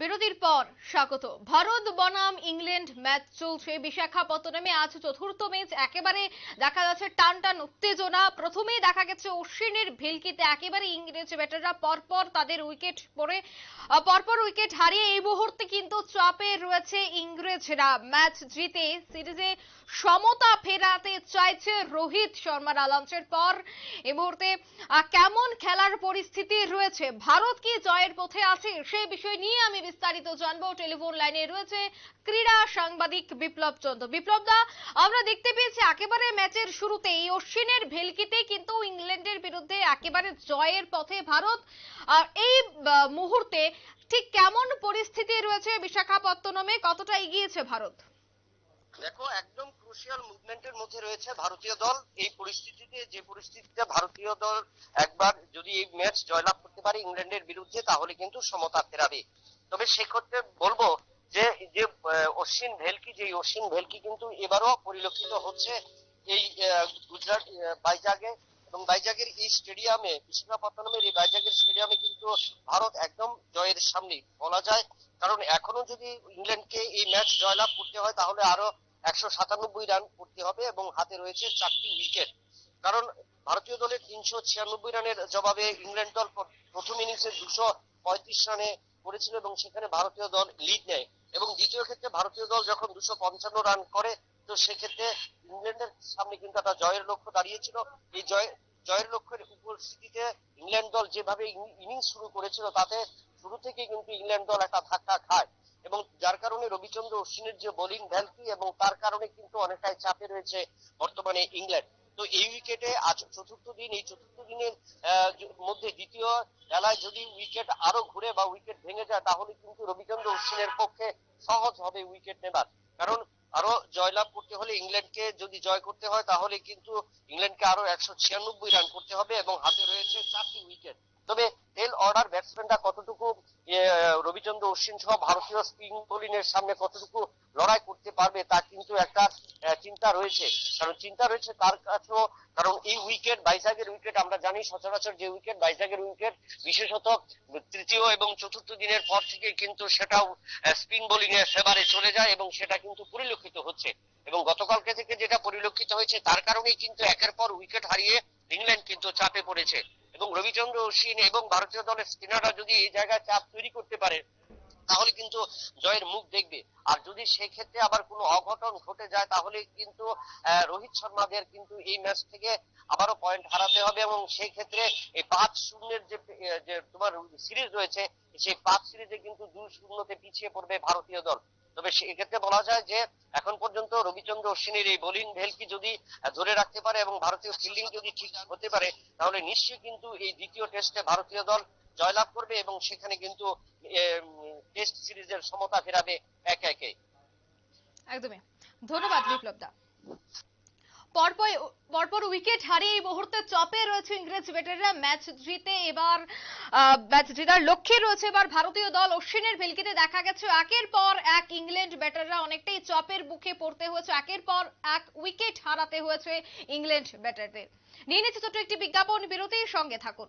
বিরতির পর স্বাগত। ভারত, বনাম, ইংল্যান্ড ম্যাচ চলছে। বিশাখাপত্তনমে আজ চতুর্থ ম্যাচ। একেবারে দেখা যাচ্ছে টান টান উত্তেজনা। প্রথমেই দেখা গেছে অশ্বিনের ভিলকিতে। একেবারে ইংরেজ ব্যাটাররা পরপর তাদের উইকেট পরে পরপর উইকেট হারিয়ে এই মুহূর্তে কিন্তু চাপে রয়েছে ইংরেজরা। ম্যাচ জিতে সিরিজে সমতা ফেরাতে চাইছে রোহিত শর্মার লঞ্চের পর। এই মুহূর্তে কেমন খেলার পরিস্থিতি রয়েছে? ভারত কি জয়ের পথে আছে? সেই বিষয় নিয়ে আমি বিস্তারিত জানব। টেলিফোন লাইনে রয়েছে ক্রীড়া সাংবাদিক বিপ্লব চন্দ্র। বিপ্লব দা, আমরা দেখতে পেয়েছি একেবারে ম্যাচের শুরুতেই অশ্বিনের ভেলকিতে কিন্তু ইংল্যান্ডের বিরুদ্ধে একেবারে জয়ের পথে ভারত। এই মুহূর্তে ঠিক কেমন পরিস্থিতি রয়েছে বিশাখাপত্তনমে? কতটা এগিয়েছে ভারত? দেখো, একদম ক্রুশিয়াল মুভমেন্টের মধ্যে রয়েছে ভারতীয় দল। এই পরিস্থিতিতে, যে পরিস্থিতিতে ভারতীয় দল একবার যদি এই ম্যাচ জয়লাভ করতে পারে ইংল্যান্ডের বিরুদ্ধে, তাহলে কিন্তু সমতা ফেরাবে। তবে সেক্ষেত্রে বলব যে যে অশ্বিন ভেলকি যে অশ্বিন ভেলকি কিন্তু এবারও পরিলক্ষিত হচ্ছে এই গুজরাট বাইজাগে। এবং বাইজাগের এই স্টেডিয়ামে, বিশাখাপত্তনমের এই বাইজাগের স্টেডিয়ামে কিন্তু ভারত একদম জয়ের সামনে বলা যায়। কারণ এখনও যদি ইংল্যান্ডকে এই ম্যাচ জয়লাভ করতে হয়, তাহলে আরও একশো সাতানব্বই রান করতে হবে এবং হাতে রয়েছে চারটি উইকেট। কারণ ভারতীয় দলের তিনশো ছিয়ানব্বই রানের জবাবে ইংল্যান্ড দল প্র- প্রথম ইনিংসে দুশো পঁয়ত্রিশ রানে করেছিল এবং সেখানে ভারতীয় দল লিড নেয়। এবং দ্বিতীয় ক্ষেত্রে ভারতীয় দল যখন দুশো পঞ্চান্ন রান করে, তো সেক্ষেত্রে ইংল্যান্ডের সামনে কিন্তু একটা জয়ের লক্ষ্য দাঁড়িয়েছিল। এই জয়, জয়ের লক্ষ্যের উপস্থিতিতে ইংল্যান্ড দল যেভাবে ইনিংস শুরু করেছিল, তাতে শুরু থেকে কিন্তু ইংল্যান্ড দল একটা ধাক্কা খায়। এবং যার কারণে রবিচন্দ্র অশ্বিনের যে বোলিং ভ্যালকি এবং তার কারণে কিন্তু অনেকটাই চাপে রয়েছে বর্তমানে ইংল্যান্ড। তো এই উইকেটে আজ চতুর্থ দিন, এই চতুর্থ দিনের মধ্যে দ্বিতীয় খেলায় যদি উইকেট আরও ঘুরে বা উইকেট ভেঙে যায়, তাহলে কিন্তু রবিচন্দ্র অশ্বিনের পক্ষে সহজ হবে উইকেট নেবার। কারণ আরও জয়লাভ করতে হলে ইংল্যান্ডকে যদি জয় করতে হয়, তাহলে কিন্তু ইংল্যান্ডকে আরও একশো ছিয়ানব্বই রান করতে হবে এবং হাতে রয়েছে চারটি উইকেট তবে টেল অর্ডার ব্যাটসম্যানরা কতটুকু রবিচন্দ্র অশ্বিন সহ ভারতীয় স্পিন বোলিং এর সামনে কতটুকু লড়াই করতে পারবে, তা কিন্তু একটা চিন্তা রয়েছে। কারণ চিন্তা রয়েছে তার কাছেও, কারণ এই উইকেট বাইজাগের উইকেট, আমরা জানি সচরাচর যে উইকেট বাইজাগের উইকেট বিশেষত তৃতীয় এবং চতুর্থ দিনের পর থেকে কিন্তু সেটাও স্পিন বোলিং এর ফেভারে চলে যায় এবং সেটা কিন্তু পরিলক্ষিত হচ্ছে। এবং গতকালকে থেকে যেটা পরিলক্ষিত হয়েছে, তার কারণেই কিন্তু একের পর উইকেট হারিয়ে ইংল্যান্ড কিন্তু চাপে পড়েছে। এবং রবিচন্দ্র অশ্বিন এবং ভারতীয় দলের স্পিনাররা যদি এই জায়গায় চাপ তৈরি করতে পারে তাহলে কিন্তু জয়ের মুখ দেখবে। আর যদি সেক্ষেত্রে আবার কোনো অঘটন ঘটে যায়, তাহলে কিন্তু রোহিত শর্মাদের কিন্তু এই ম্যাচ থেকে আবারও পয়েন্ট হারাতে হবে এবং সেই ক্ষেত্রে এই পাঁচ শূন্যের যে তোমার সিরিজ রয়েছে, সেই পাঁচ সিরিজে কিন্তু দুই শূন্যতে পিছিয়ে পড়বে ভারতীয় দল। তবে সেক্ষেত্রে বলা যায় যে, এখন পর্যন্ত রবিচন্দ্র অশ্বিনের এই বোলিং ভেলকি যদি ধরে রাখতে পারে এবং ভারতীয় ফিল্ডিং যদি ঠিক হতে পারে, তাহলে নিশ্চয়ই কিন্তু এই দ্বিতীয় টেস্টে ভারতীয় দল জয়লাভ করবে এবং সেখানে কিন্তু টেস্ট সিরিজের সমতা ফেরাবে এক একে। একদমই। ধন্যবাদ বিপ্লব দা পরপর উইকেট হারিয়ে এই মুহূর্তে চাপে রয়েছে ইংরেজ ব্যাটাররা ম্যাচ জিতে এবার ম্যাচ জেতার লক্ষ্যে রয়েছে এবার ভারতীয় দল অশ্বিনের ভেলকিতে দেখা গেছে। একের পর এক ইংল্যান্ড ব্যাটাররা অনেকটাই চপের বুকে পড়তে হয়েছে। একের পর এক উইকেট হারাতে হয়েছে ইংল্যান্ড ব্যাটারদের নিয়ে নিচ্ছে ছোট্ট একটি বিজ্ঞাপন। বিরতির সঙ্গে থাকুন।